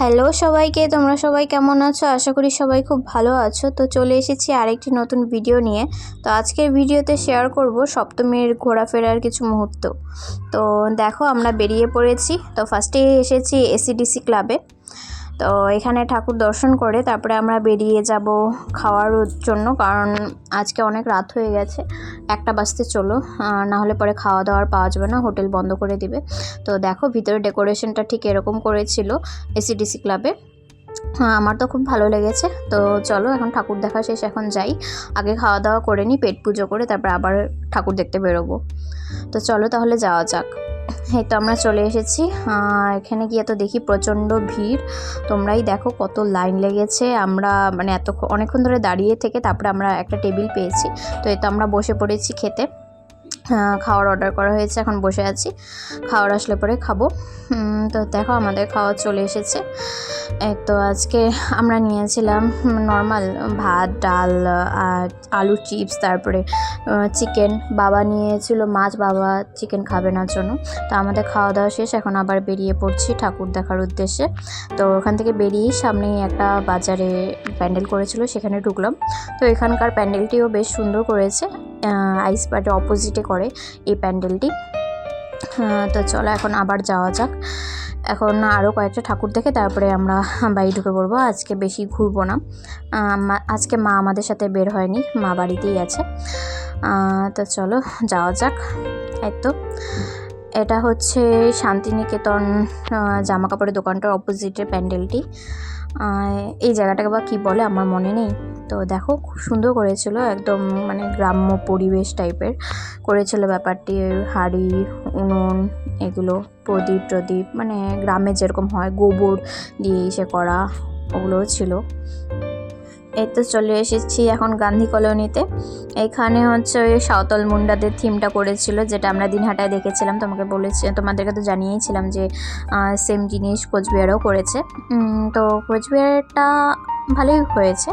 Hello সবাইকে, তোমরা সবাই কেমন আছো? আশা করি সবাই খুব ভালো আছো। তো চলে এসেছি আরেকটি নতুন ভিডিও নিয়ে। তো আজকের ভিডিওতে শেয়ার করব সপ্তমীর ঘোরাফেরার কিছু মুহূর্ত। তো দেখো আমরা বেরিয়ে পড়েছি। তো ফার্স্টে এসেছি এসিডিসি ক্লাবে তো এখানে ঠাকুর দর্শন করে তারপরে আমরা বেরিয়ে যাব খাওয়ার জন্য, কারণ আজকে অনেক রাত হয়ে গেছে। একটা বাজতে চলো না হলে পরে খাওয়া দাওয়ার পাওয়া যাবে না, হোটেল বন্ধ করে দিবে। তো দেখো ভিতরে ডেকোরেশনটা ঠিক এরকম করেছিল এসিডিসি ক্লাবে। হ্যাঁ আমার তো খুব ভালো লেগেছে। তো চলো, এখন ঠাকুর দেখা শেষ, এখন যাই। আগে খাওয়া দাওয়া করে নিই পেট পুজো করে তারপর আবার ঠাকুর দেখতে বেরোবো। তো চলো তাহলে যাওয়া যাক। এই তো আমরা চলে এসেছি। এখানে গিয়ে তো দেখি প্রচণ্ড ভিড়। তোমরাই দেখো কত লাইন লেগেছে। আমরা মানে এত অনেকক্ষণ ধরে দাঁড়িয়ে থেকে তারপরে আমরা একটা টেবিল পেয়েছি। তো এই তো আমরা বসে পড়েছি খেতে। খাওয়ার অর্ডার করা হয়েছে, এখন বসে আছি। খাওয়ার আসলে পরে খাব। তো দেখো আমাদের খাওয়া চলে এসেছে। এই তো আজকে আমরা নিয়েছিলাম নর্মাল ভাত, ডাল আর আলু চিপস তারপরে চিকেন বাবা নিয়েছিল মাছ, বাবা চিকেন খাবে না জন্য। তো আমাদের খাওয়া দাওয়া শেষ, এখন আবার বেরিয়ে পড়ছি ঠাকুর দেখার উদ্দেশ্যে। তো ওখান থেকে বেরিয়েই সামনেই একটা বাজারে প্যান্ডেল করেছিল, সেখানে ঢুকলাম। তো এখানকার প্যান্ডেলটিও বেশ সুন্দর করেছে। আইস পার্টের অপোজিটে করে এই প্যান্ডেলটি। তো চলো এখন আবার যাওয়া যাক। এখন আরও কয়েকটা ঠাকুর দেখে তারপরে আমরা বাড়ি ঢুকে পড়ব। আজকে বেশি ঘুরবো না। আজকে মা আমাদের সাথে বের হয়নি, মা বাড়িতেই আছে। তো চলো যাওয়া যাক। এই তো। এটা হচ্ছে শান্তিনিকেতন জামা কাপড়ের দোকানটার অপোজিটে প্যান্ডেলটি। এই জায়গাটাকে বা কী বলে আমার মনে নেই। তো দেখো, খুব সুন্দর করেছিল, একদম মানে গ্রাম্য পরিবেশ টাইপের করেছিল ব্যাপারটি হাড়ি, উনুন, এগুলো, প্রদীপ প্রদীপ মানে গ্রামে যেরকম হয় গোবর দিয়ে এসে করা, ওগুলোও ছিল। এই তো চলে এসেছি এখন গান্ধী কলোনিতে। এখানে হচ্ছে ওই সাঁওতাল মুন্ডাদের থিমটা করেছিল, যেটা আমরা দিনহাটায় দেখেছিলাম। তোমাকে বলেছি, তোমাদেরকে তো জানিয়েছিলাম যে সেম জিনিস কোচবিহারেও করেছে। তো কোচবিহারটা ভালোই হয়েছে,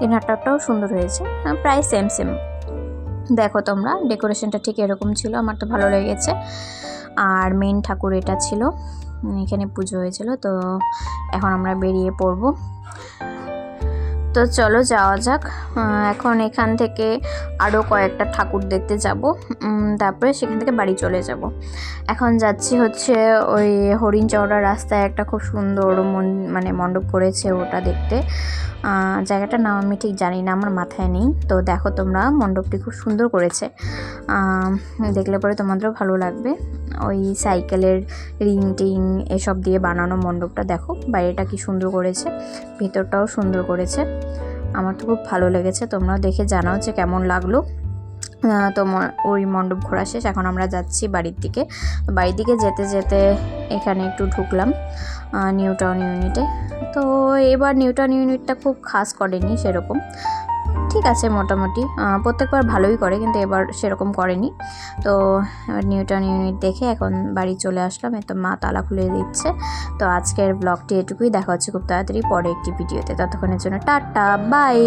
দিনহাটাটাও সুন্দর হয়েছে প্রায় সেম সেম। দেখো তোমরা, ডেকোরেশনটা ঠিক এরকম ছিল, আমার তো ভালো লেগেছে। আর মেন ঠাকুর এটা ছিল এখানে পুজো হয়েছিল, তো এখন আমরা বেরিয়ে পড়ব। তো চলো যাওয়া যাক। এখন এখান থেকে আরও কয়েকটা ঠাকুর দেখতে যাব। তারপরে সেখান থেকে বাড়ি চলে যাব। এখন যাচ্ছি হচ্ছে ওই হরিণ চওড়া রাস্তায় একটা খুব সুন্দর মন- মণ্ডপ করেছে ওটা দেখতে। জায়গাটার নাম আমি ঠিক জানি না, আমার মাথায় নেই। তো দেখো তোমরা, মণ্ডপটি খুব সুন্দর করেছে। দেখলে পরে তোমাদেরও ভালো লাগবে। ওই সাইকেলের রিং টিং এসব দিয়ে বানানো মণ্ডপটা দেখো। বাইরেটা কি সুন্দর করেছে, ভিতরটাও সুন্দর করেছে। আমার তো খুব ভালো লেগেছে তোমরাও দেখে জানাও যে কেমন লাগল। তো ওই মণ্ডপ ঘোরা শেষ, এখন আমরা যাচ্ছি বাড়ির দিকে। বাড়ির দিকে যেতে যেতে এখানে একটু ঢুকলাম নিউ টাউন ইউনিটে তো এবার নিউ টাউন ইউনিটটা খুব খাস করেনি সেরকম। ঠিক আছে মোটামুটি। প্রত্যেকবার ভালোই করে কিন্তু এবার সেরকম করেনি। তো এবার নিউটন ইউনিট দেখে এখন বাড়ি চলে আসলাম। এত মা তালা খুলে দিচ্ছে। তো আজকের ব্লগটি এটুকুই। দেখা হচ্ছে খুব তাড়াতাড়ি পরে একটি ভিডিওতে ততক্ষণের জন্য টাটা বাই